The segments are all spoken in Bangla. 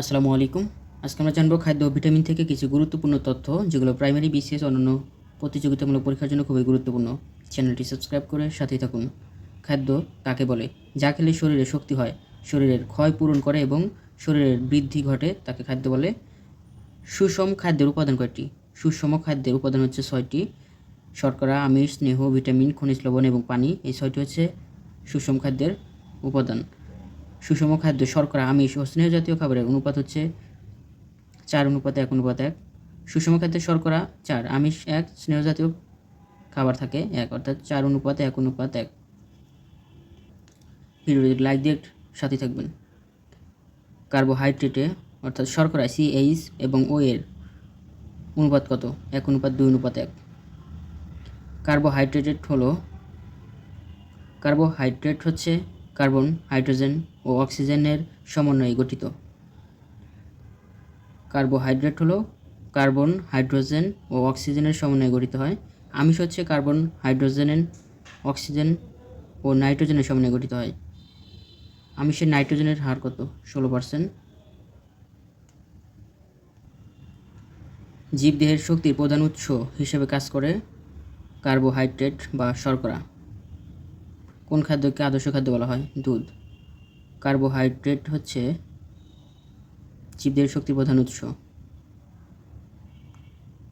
আসসালামু আলাইকুম। আজকে আমরা জানব খাদ্য ভিটামিন থেকে কিছু গুরুত্বপূর্ণ তথ্য, যেগুলো প্রাইমারি, বিসিএস, অন্যান্য প্রতিযোগিতামূলক পরীক্ষার জন্য খুবই গুরুত্বপূর্ণ। চ্যানেলটি সাবস্ক্রাইব করে সাথেই থাকুন। খাদ্য কাকে বলে? যা খেলে শরীরে শক্তি হয়, শরীরের ক্ষয় পূরণ করে এবং শরীরের বৃদ্ধি ঘটে তাকে খাদ্য বলে। সুষম খাদ্যের উপাদান কয়টি? সুষম খাদ্যের উপাদান হচ্ছে ছয়টি। শর্করা, আমিষ, স্নেহ, ভিটামিন, খনিজ লবণ এবং পানি, এই ছয়টি হচ্ছে সুষম খাদ্যের উপাদান। সুষম খাদ্য শর্করা, আমিষ ও স্নেহ জাতীয় খাবারের অনুপাত হচ্ছে চার অনুপাত এক অনুপাত এক। সুষম খাদ্যের শর্করা চার, আমিষ এক, স্নেহ জাতীয় খাবার থাকে এক, অর্থাৎ চার অনুপাত এক অনুপাত এক। ভিডিওটি লাইক দিয়ে সাথে থাকবেন। কার্বোহাইড্রেটে, অর্থাৎ শর্করা সিএইচ এবং ও এর অনুপাত কত? এক অনুপাত, দুই অনুপাত এক। কার্বোহাইড্রেটেড হলো, কার্বোহাইড্রেট হচ্ছে কার্বন, হাইড্রোজেন ও অক্সিজেনের সমন্বয়ে গঠিত। কার্বোহাইড্রেট হলো কার্বন, হাইড্রোজেন ও অক্সিজেনের সমন্বয়ে গঠিত হয়। আমিষ হচ্ছে কার্বন হাইড্রোজেনের অক্সিজেন ও নাইট্রোজেনের সমন্বয়ে গঠিত হয়। আমিষের নাইট্রোজেনের হার কত? ষোলো পার্সেন্ট। জীবদেহের শক্তির প্রধান উৎস হিসেবে কাজ করে কার্বোহাইড্রেট বা শর্করা। কোন খাদ্যকে আদর্শ খাদ্য বলা হয়? দুধ। কার্বোহাইড্রেট হচ্ছে জীবদের শক্তির প্রধান উৎস।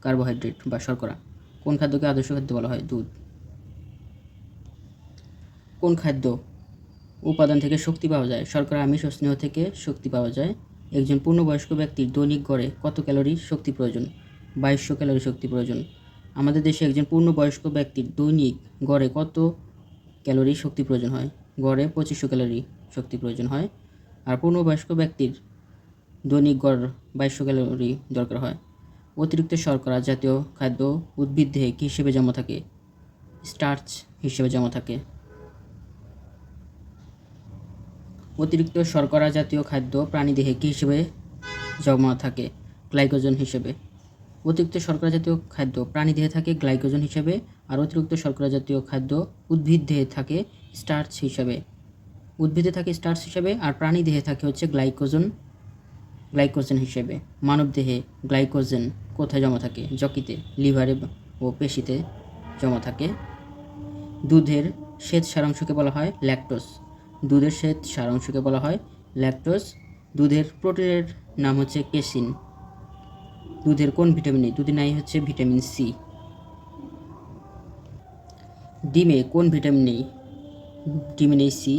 কার্বোহাইড্রেট বা শর্করা। কোন খাদ্যকে আদর্শ খাদ্য বলা হয়? দুধ। কোন খাদ্য উপাদান থেকে শক্তি পাওয়া যায়? শর্করা, আমিষ ও স্নেহ থেকে শক্তি পাওয়া যায়। একজন পূর্ণবয়স্ক ব্যক্তির দৈনিক গড়ে কত ক্যালোরি শক্তি প্রয়োজন? বাইশশো ক্যালোরি শক্তি প্রয়োজন। আমাদের দেশে একজন পূর্ণবয়স্ক ব্যক্তির দৈনিক গড়ে কত ক্যালোরি শক্তি প্রয়োজন হয়। গড়ে পঁচিশশো ক্যালোরি শক্তি প্রয়োজন হয়। আর পূর্ণবয়স্ক ব্যক্তির দৈনিক গড় বাইশশো ক্যালোরি দরকার হয়। অতিরিক্ত শর্করা জাতীয় খাদ্য উদ্ভিদ কী হিসেবে জমা থাকে? স্টার্চ হিসেবে জমা থাকে। অতিরিক্ত শর্করা জাতীয় খাদ্য প্রাণীদেহে কী হিসেবে জমা থাকে? গ্লাইকোজেন হিসেবে। অতিরিক্ত শর্করা জাতীয় খাদ্য প্রাণীদেহে থাকে, গ্লাইকোজেন হিসেবে, আর অতিরিক্ত শর্করা জাতীয় খাদ্য উদ্ভিদ দেহে থাকে, স্টার্চ হিসেবে। উদ্ভিদে থাকে স্টার্চ হিসেবে, আর প্রাণী দেহে থাকে হচ্ছে গ্লাইকোজেন গ্লাইকোজেন হিসেবে। মানব দেহে গ্লাইকোজেন কোথায় জমা থাকে? যকৃতে লিভারে ও পেশিতে জমা থাকে। দুধের শ্বেত সারাংশকে বলা হয় ল্যাকটোস দুধের শ্বেত সারাংশকে বলা হয় ল্যাকটোস দুধের প্রোটিনের নাম হচ্ছে কেসিন। দুধের কোন ভিটামিন নেই দুধে নাই হচ্ছে ভিটামিন সি। ডিমে কোন ভিটামিন নেই ডিমে নেই সি।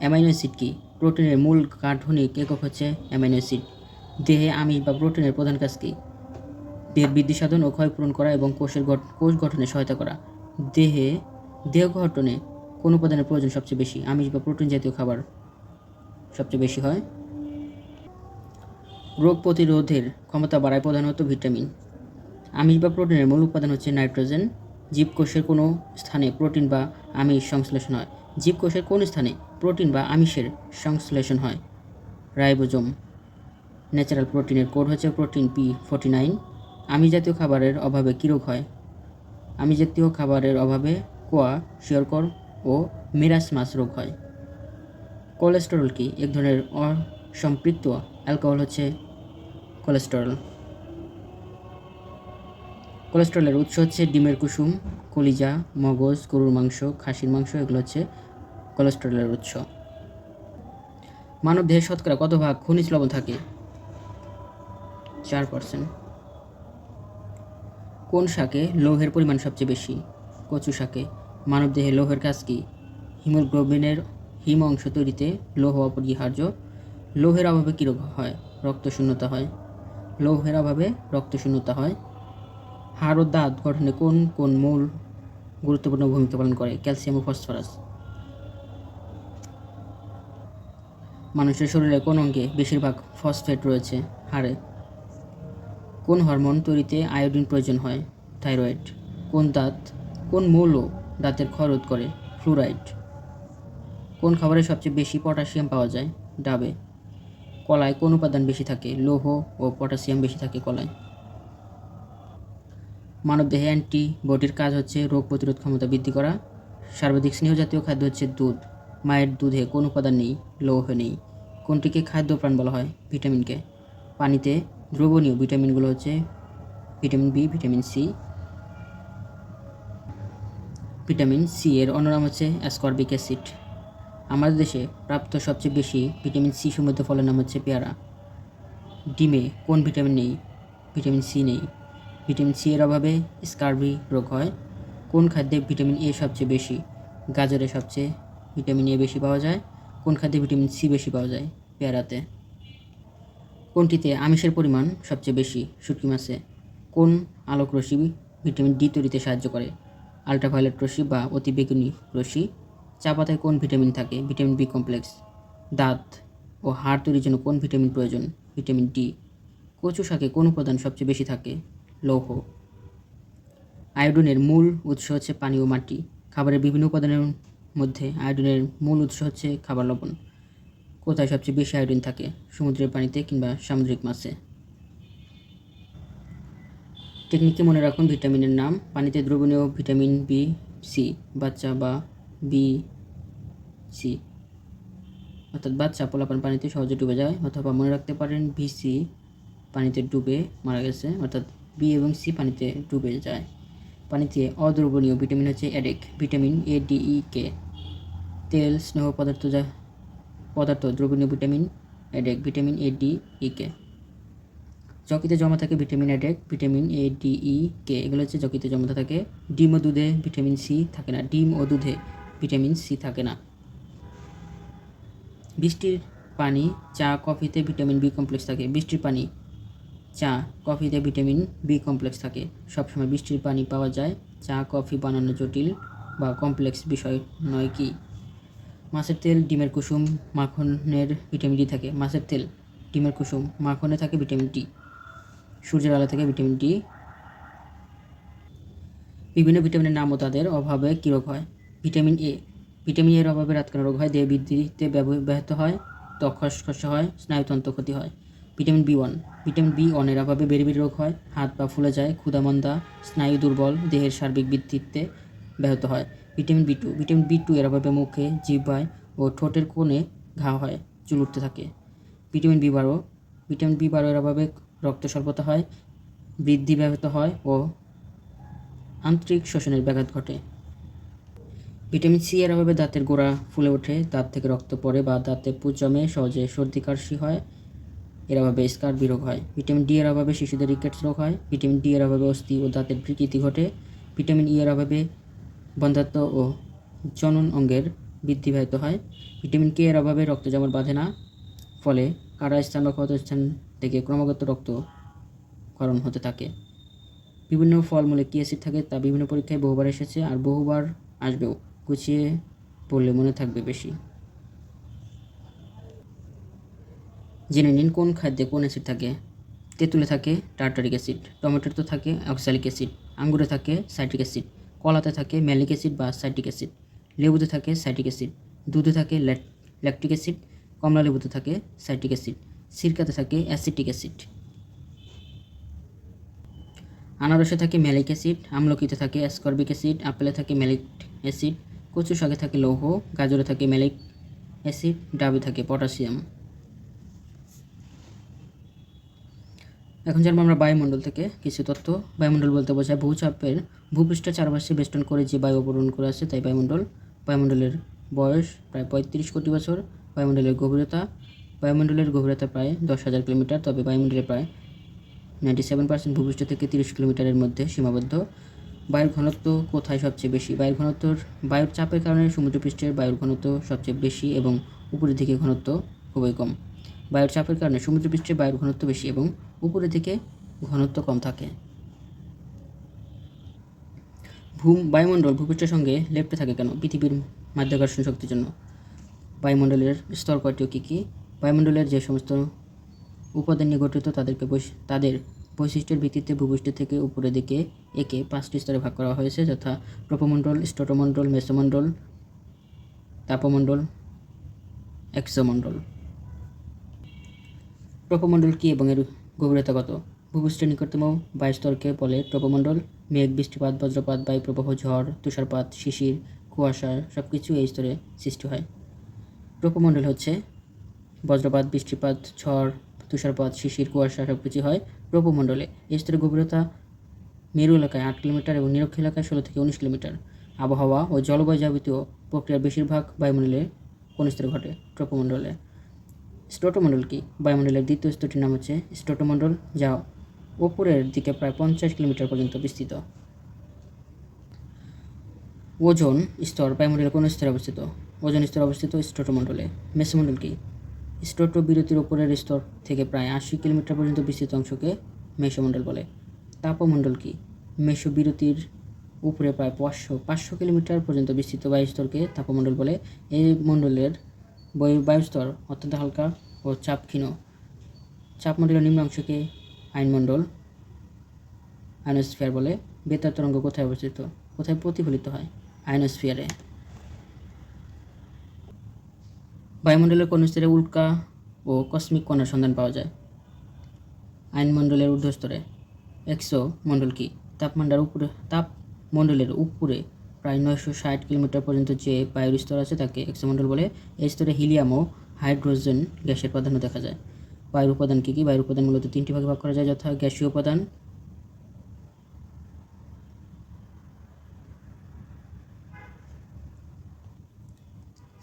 অ্যামাইনো অ্যাসিড কি? প্রোটিনের মূল গাঠনিক একক হচ্ছে অ্যামাইনো অ্যাসিড। দেহে আমিষ বা প্রোটিনের প্রধান কাজ কি? দেহের বৃদ্ধি সাধন ও ক্ষয়পূরণ করা এবং কোষের কোষ গঠনে সহায়তা করা। দেহে, দেহ গঠনে কোন উপাদানের প্রয়োজন সবচেয়ে বেশি? আমিষ বা প্রোটিন জাতীয় খাবার সবচেয়ে বেশি হয়? রোগ প্রতিরোধের ক্ষমতা বাড়ায় প্রধানত ভিটামিন। আমিষ বা প্রোটিনের মূল উপাদান হচ্ছে নাইট্রোজেন। জীবকোষের কোনো স্থানে প্রোটিন বা আমিষ সংশ্লেষণ হয়। জীবকোষের কোন স্থানে প্রোটিন বা আমিষের সংশ্লেষণ হয়? রাইবোজোম। ন্যাচারাল প্রোটিনের কোড হচ্ছে প্রোটিন পি ফোর্টি নাইন। আমিষ জাতীয় খাবারের অভাবে কী রোগ হয়? আমিষ জাতীয় খাবারের অভাবে কোয়া শিয়রকর ও মিরাসমাস রোগ হয়। কোলেস্টেরল কি? এক ধরনের অসম্পৃক্ত অ্যালকোহল হচ্ছে কোলেস্টেরল। কোলেস্টেরলের উৎস হচ্ছে ডিমের কুসুম, কলিজা, মগজ, গরুর মাংস, খাসির মাংস, এগুলো হচ্ছে কোলেস্টেরলের উৎস। মানব দেহে শতকরা কত ভাগ খনিজ লবণ থাকে? চার পার্সেন্ট কোন শাকে লৌহের পরিমাণ সবচেয়ে বেশি? কচু শাকে। মানবদেহে লৌহের কাজ কি? হিমোগ্লোবিনের হিম অংশ তৈরিতে লৌহ অপরিহার্য লৌহের অভাবে কী রোগ হয়? রক্তশূন্যতা হয়। লৌহের অভাবে রক্তশূন্যতা হয়। হাড় ও দাঁত গঠনে কোন কোন মূল গুরুত্বপূর্ণ ভূমিকা পালন করে? ক্যালসিয়াম ও ফসফরাস। মানুষের শরীরে কোন অঙ্গে বেশিরভাগ ফসফেট রয়েছে? হাড়ে। কোন হরমোন তৈরিতে আয়োডিন প্রয়োজন হয়? থাইরয়েড। কোন দাঁত, কোন মৌল দাঁতের ক্ষয় রোধ করে? ফ্লুরাইড। কোন খাবারে সবচেয়ে বেশি পটাশিয়াম পাওয়া যায়? ডাবে। কলায় কোন উপাদান বেশি থাকে? লৌহ ও পটাশিয়াম বেশি থাকে কলায়। মানবদেহে অ্যান্টিবডির কাজ হচ্ছে রোগ প্রতিরোধ ক্ষমতা বৃদ্ধি করা। সর্বাধিক স্নেহ জাতীয় খাদ্য হচ্ছে দুধ। মায়ের দুধে কোন উপাদান নেই? লৌহ নেই। কোনটিকে খাদ্যপ্রাণ বলা হয়? ভিটামিনকে পানিতে দ্রবণীয় ভিটামিনগুলো হচ্ছে vitamin B, vitamin C. Vitamin C এর অন্য নাম হচ্ছে অ্যাসকর্বিক অ্যাসিড। আমাদের দেশে প্রাপ্ত সবচেয়ে বেশি ভিটামিন সি সমৃদ্ধ ফলের নাম হচ্ছে পেয়ারা। ডিমে কোন ভিটামিন নেই? ভিটামিন সি নেই। ভিটামিন সি এর অভাবে স্কার্বি রোগ হয়। কোন খাদ্যে ভিটামিন এ সবচেয়ে বেশি? গাজরে সবচেয়ে ভিটামিন এ বেশি পাওয়া যায়। কোন খাদ্যে ভিটামিন সি বেশি পাওয়া যায়? পেয়ারাতে। কোনটিতে আমিষের পরিমাণ সবচেয়ে বেশি? শুটকি মাছে। কোন আলোক রশ্মি ভিটামিন ডি তৈরিতে সাহায্য করে? আলট্রাভায়োলেট রশ্মি বা অতিবেগুনি রশ্মি। চা পাতায় কোন ভিটামিন থাকে? ভিটামিন বি কমপ্লেক্স, দাঁত ও হাড় তৈরির জন্য কোন ভিটামিন প্রয়োজন? Vitamin D. কচু শাকে কোন উপাদান সবচেয়ে বেশি থাকে? লৌহ। আয়োডিনের মূল উৎস হচ্ছে পানি ও মাটি। খাবারের বিভিন্ন উপাদানের মধ্যে আয়োডিনের মূল উৎস হচ্ছে খাবার লবণ। কোথায় সবচেয়ে বেশি আয়োডিন থাকে? সমুদ্রের পানিতে কিংবা সামুদ্রিক মাছে। টেকনিকে মনে রাখুন, ভিটামিনের নাম। পানিতে দ্রবণীয় ভিটামিন বি, সি, বাচ্চা বা বি সি অর্থাৎ বাচ্চা পোলাপান পানিতে সহজে ডুবে যায় অথবা মনে রাখতে পারেন ভিসি পানিতে ডুবে মারা গেছে, অর্থাৎ বি এবং সি পানিতে ডুবে যায়। পানিতে অদ্রবণীয় ভিটামিন হচ্ছে অ্যাডেক, ভিটামিন এ ডি ই কে তেল, স্নেহ পদার্থ যা পদার্থ, দ্রবণীয় vitamin ADEK, vitamin A D E K যকৃতে জমা থাকে vitamin ADEK, vitamin A D E K এগুলো হচ্ছে যকৃতে জমা থাকে। ডিম ও দুধে ভিটামিন সি থাকে না, ডিম ও দুধে। ভিটামিন সি থাকে না। বৃষ্টির পানি, চা, কফিতে ভিটামিন বি কমপ্লেক্স থাকে। বৃষ্টির পানি, চা, কফিতে ভিটামিন বি কমপ্লেক্স থাকে। সবসময় বৃষ্টির পানি পাওয়া যায়। চা, কফি বানানো জটিল বা কমপ্লেক্স বিষয় নয় কি? মাছের তেল, ডিমের কুসুম, মাখনের ভিটামিন ডি থাকে। মাছের তেল, ডিমের কুসুম, মাখনে থাকে ভিটামিন ডি। সূর্যের আলো থেকে ভিটামিন ডি। বিভিন্ন ভিটামিনের নাম ও তাদের অভাবে কী রোগ হয়? Vitamin A. ভিটামিন এর অভাবে রাতকানা রোগ হয়, দেহ বৃদ্ধিতে ব্যব- ব্যাহত হয়, ত্বক খসখসে হয়, স্নায়ুতন্ত্র ক্ষতি হয়। Vitamin B one. Vitamin B ওয়ানের অভাবে বেরিবেরি রোগ হয়, হাত পা ফুলে যায় ক্ষুধামন্দা স্নায়ু দুর্বল, দেহের সার্বিক বৃদ্ধিতে ব্যাহত হয়। Vitamin B two. Vitamin B two এর অভাবে মুখে জিহ্বায় ও ঠোঁটের কোণে ঘা হয়, চুল উঠতে থাকে। ভিটামিন বি বারো। ভিটামিন বি বারো এর অভাবে রক্ত স্বল্পতা হয়, বৃদ্ধি ব্যাহত হয় ও আন্তরিক শোষণের ব্যাঘাত ঘটে। ভিটামিন সি এর অভাবে দাঁতের গোড়া ফুলে ওঠে, দাঁত থেকে রক্ত পড়ে বা দাঁতে পুজ জমে সহজে সর্দি, কাশি হয়, এর অভাবে স্কার বিরোগ হয়। ভিটামিন ডি এর অভাবে শিশুদের রিকেটস রোগ হয়, ভিটামিন ডি এর অভাবে অস্থি ও দাঁতের বিকৃতি ঘটে, ভিটামিন ই এর অভাবে বন্ধাত্ম ও জনন অঙ্গের বৃদ্ধি ব্যাহত হয়। ভিটামিন কে এর অভাবে রক্ত জমাট বাঁধে না, ফলে কারা স্থান বা ক্ষত স্থান থেকে ক্রমাগত রক্ত ক্ষরণ হতে থাকে। বিভিন্ন ফলমূলে কি অ্যাসিড থাকে তা বিভিন্ন পরীক্ষায় বহুবার এসেছে আর বহুবার আসবেও। গুছিয়ে পড়লে মনে থাকবে বেশি। জেনে নিন কোন খাদ্যে কোন অ্যাসিড থাকে। তেঁতুলে থাকে টার্টারিক অ্যাসিড টমেটোতে থাকে অক্সালিক অ্যাসিড, আঙ্গুরে থাকে সাইট্রিক অ্যাসিড, কলাতে থাকে ম্যালিক অ্যাসিড বা সাইট্রিক অ্যাসিড, লেবুতে থাকে সাইট্রিক অ্যাসিড, দুধে থাকে ল্যাকটিক অ্যাসিড, কমলা লেবুতে থাকে সাইট্রিক অ্যাসিড, সিরকাতে থাকে অ্যাসিটিক অ্যাসিড। আনারসে থাকে ম্যালিক অ্যাসিড, আমলকিতে থাকে অ্যাসকর্বিক অ্যাসিড, আপেলে থাকে ম্যালিক অ্যাসিড কচু শাকে থাকে লৌহ, গাজরে থাকে ম্যালিক অ্যাসিড, ডাবে থাকে পটাশিয়াম। এখন জানব আমরা বায়ুমণ্ডল থেকে কিছু তথ্য বায়ুমণ্ডল বলতে বোঝায় ভূচাপের, ভূপৃষ্ঠের চারপাশে বেষ্টন করে যে বায়ু অবরোহণ করে আছে তাই বায়ুমণ্ডল। বায়ুমণ্ডলের বয়স প্রায় পঁয়ত্রিশ কোটি বছর। বায়ুমণ্ডলের গভীরতা বায়ুমণ্ডলের গভীরতা প্রায় দশ হাজার কিলোমিটার, তবে বায়ুমণ্ডলে প্রায় নাইনটি সেভেন পার্সেন্ট ভূপৃষ্ঠ থেকে তিরিশ কিলোমিটারের মধ্যে সীমাবদ্ধ। বায়ুর ঘনত্ব কোথায় সবচেয়ে বেশি? বায়ুর ঘনত্বর, বায়ুর চাপের কারণে সমুদ্রপৃষ্ঠের বায়ুর ঘনত্ব সবচেয়ে বেশি এবং উপরের দিকে ঘনত্ব খুবই কম। বায়ুর চাপের কারণে সমুদ্রপৃষ্ঠে বায়ুর ঘনত্ব বেশি এবং উপরের দিকে ঘনত্ব কম থাকে। ভূম, বায়ুমণ্ডল ভূপৃষ্ঠের সঙ্গে লেপ্টে থাকে কেন? পৃথিবীর মাধ্যাকর্ষণ শক্তির জন্য। বায়ুমণ্ডলের স্তর কয়টি কী কী? বায়ুমণ্ডলের যে সমস্ত উপাদান নিয়ে গঠিত তাদেরকে তাদের বৈশিষ্ট্যের ভিত্তিতে ভূপৃষ্ঠ থেকে উপরের দিকে একে পাঁচটি স্তরে ভাগ করা হয়েছে, যথা প্রপমণ্ডল, স্টোটোমণ্ডল, মেসোমণ্ডল, তাপমণ্ডল, এক্সোমণ্ডল। প্রপমণ্ডল কী এবং এর গভীরতা কত? ভূপৃষ্ঠের নিকটতম বায়ুস্তরকে বলে প্রপমণ্ডল, মেঘ, বৃষ্টিপাত, বজ্রপাত, বায়ুপ্রবাহ, ঝড়, তুষারপাত, শিশির, কুয়াশা সব কিছু এই স্তরে সৃষ্টি হয়। প্রপমণ্ডল হচ্ছে বজ্রপাত, বৃষ্টিপাত, ঝড়, তুষারপাত, শিশির, কুয়াশা সব কিছু হয় ট্রপোমণ্ডলে এই স্তরের গভীরতা মেরু এলাকায় আট কিলোমিটার এবং নিরক্ষ এলাকায় ষোলো থেকে উনিশ কিলোমিটার। আবহাওয়া ও জলবায়ু যাবতীয় প্রক্রিয়ার বেশিরভাগ বায়ুমণ্ডলে কোন স্তরে ঘটে ট্রপোমণ্ডলে। স্টোটোমণ্ডল কি? বায়ুমণ্ডলের দ্বিতীয় স্তরটির নাম হচ্ছে স্টোটোমণ্ডল, যা ওপরের দিকে প্রায় পঞ্চাশ কিলোমিটার পর্যন্ত বিস্তৃত। ওজন স্তর বায়ুমণ্ডলের কোন স্তরে অবস্থিত? ওজন স্তর অবস্থিত স্টোটোমণ্ডলে। মেসোমণ্ডল কি? স্টোটো বিরতির উপরের স্তর থেকে প্রায় আশি কিলোমিটার পর্যন্ত বিস্তৃত অংশকে মেসোমণ্ডল বলে। তাপমণ্ডল কি? মেসো বিরতির উপরে প্রায় পাঁচশো পাঁচশো কিলোমিটার পর্যন্ত বিস্তৃত বায়ুস্তরকে তাপমণ্ডল বলে। এই মণ্ডলের বায়ু, বায়ুস্তর অত্যন্ত হালকা ও চাপ ক্ষীণ চাপমণ্ডলের নিম্ন অংশকে আইনমণ্ডল আয়নোস্ফিয়ার বলে। বেতার তরঙ্গ কোথায় অবস্থিত? কোথায় প্রতিফলিত হয়? আয়নোস্ফিয়ারে বায়ুমণ্ডলের কোন স্তরে উল্কা ও কসমিক কণার সন্ধান পাওয়া যায়। আইনমণ্ডলের ঊর্ধ্বস্তরে। এক্সো মণ্ডল কি? তাপমাত্রার উপরে তাপমণ্ডলের উপরে প্রায় নয়শো ষাট কিলোমিটার পর্যন্ত যে বায়ুর স্তর আছে তাকে এক্সোমণ্ডল বলে। এই স্তরে হিলিয়াম ও হাইড্রোজেন গ্যাসের প্রাধান্য দেখা যায়। বায়ুর উপাদান কী কী? বায়ুর উপাদান মূলত তিনটি ভাগে ভাগ করা যায়, যথা গ্যাসীয় উপাদান,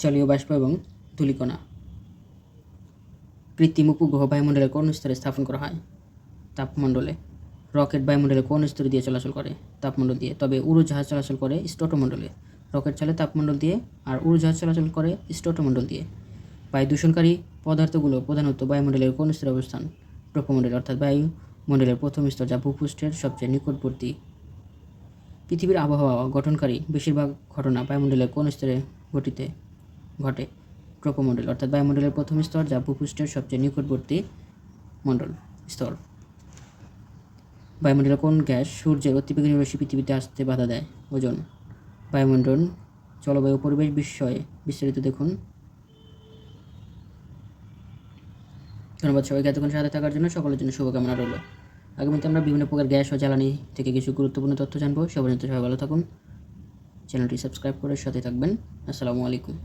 জলীয় বাষ্প এবং ধূলিকণা কৃত্রিম উপগ্রহ বায়ুমণ্ডলের কোন স্তরে স্থাপন করা হয়। তাপমণ্ডলে রকেট বায়ুমণ্ডলে কোন স্তর দিয়ে চলাচল করে তাপমণ্ডল দিয়ে, তবে উড়োজাহাজ চলাচল করে স্টোটোমণ্ডলে। রকেট চলে তাপমণ্ডল দিয়ে আর উড়োজাহাজ চলাচল করে স্টোটোমণ্ডল দিয়ে। বায়ু দূষণকারী পদার্থগুলো প্রধানত বায়ুমণ্ডলের কোন স্তরে অবস্থান। ট্রপোমণ্ডলে অর্থাৎ বায়ুমণ্ডলের প্রথম স্তর যা ভূপৃষ্ঠের সবচেয়ে নিকটবর্তী। পৃথিবীর আবহাওয়া গঠনকারী বেশিরভাগ ঘটনা বায়ুমণ্ডলের কোন স্তরে ঘটিতে ঘটে। ট্রপোমণ্ডল অর্থাৎ বায়ুমণ্ডলের প্রথম স্তর যা ভূপৃষ্ঠের সবচেয়ে নিকটবর্তী মণ্ডল স্তর। বায়ুমণ্ডলের কোন গ্যাস সূর্যের অতিবেগুনি রশ্মি পৃথিবীতে আসতে বাধা দেয়? ওজন। বায়ুমণ্ডল, জলবায়ু, পরিবেশ বিষয়ে বিস্তারিত দেখুন। ধন্যবাদ সবাইকে এতক্ষণ সাথে থাকার জন্য। সকলের জন্য শুভকামনা রইল। আগামীতে আমরা বিভিন্ন প্রকার গ্যাস ও জ্বালানি থেকে কিছু গুরুত্বপূর্ণ তথ্য জানব। জন্য সবাই ভালো থাকুন। চ্যানেলটি সাবস্ক্রাইব করে সাথে থাকবেন। আসসালামু আলাইকুম।